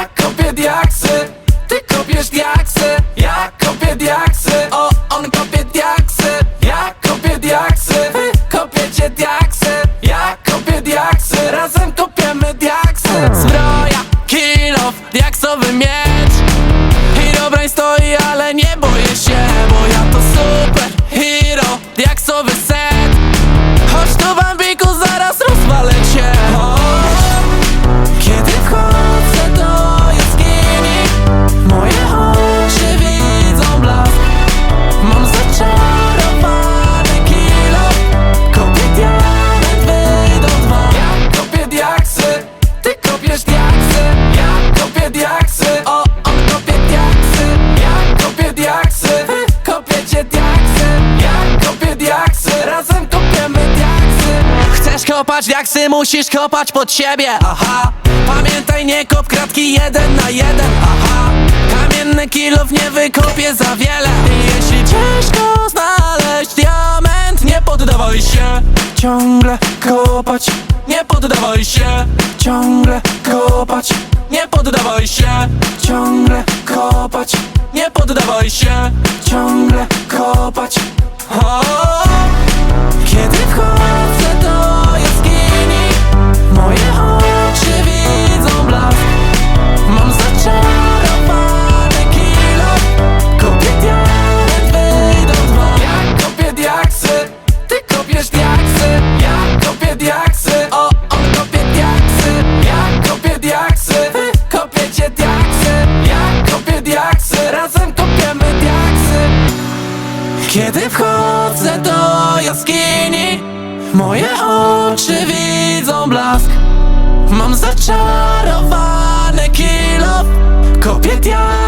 Ja kopię diaksy, ty kopiesz diaksy, ja kopię diaksy Jak Diaksy musisz kopać pod siebie. Aha Pamiętaj nie kop kratki jeden na jeden. Aha Kamienny kilof nie wykopię za wiele. Jeśli ciężko znaleźć diament Nie poddawaj się. Ciągle kopać Nie poddawaj się. Ciągle kopać Nie poddawaj się. Ciągle kopać Nie poddawaj się. Ciągle kopać. Kiedy wchodzę do jaskini Moje oczy widzą blask. Mam zaczarowany kilof Kopię diabła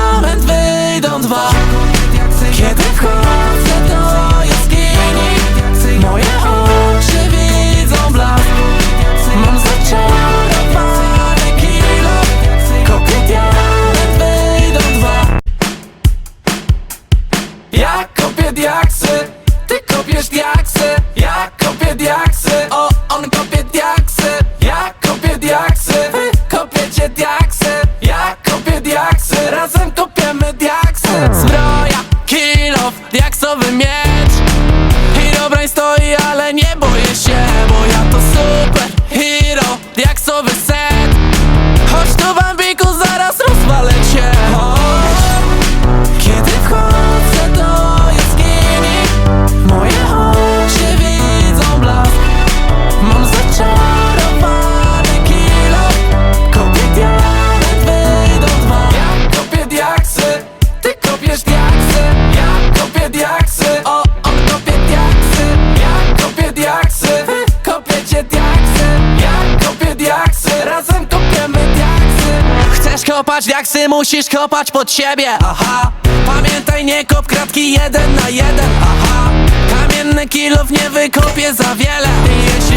kopać, diaksy musisz kopać pod siebie. Aha, pamiętaj nie kop kratki jeden na jeden. Aha, kamienny kilów nie wykopię za wiele. Jeśli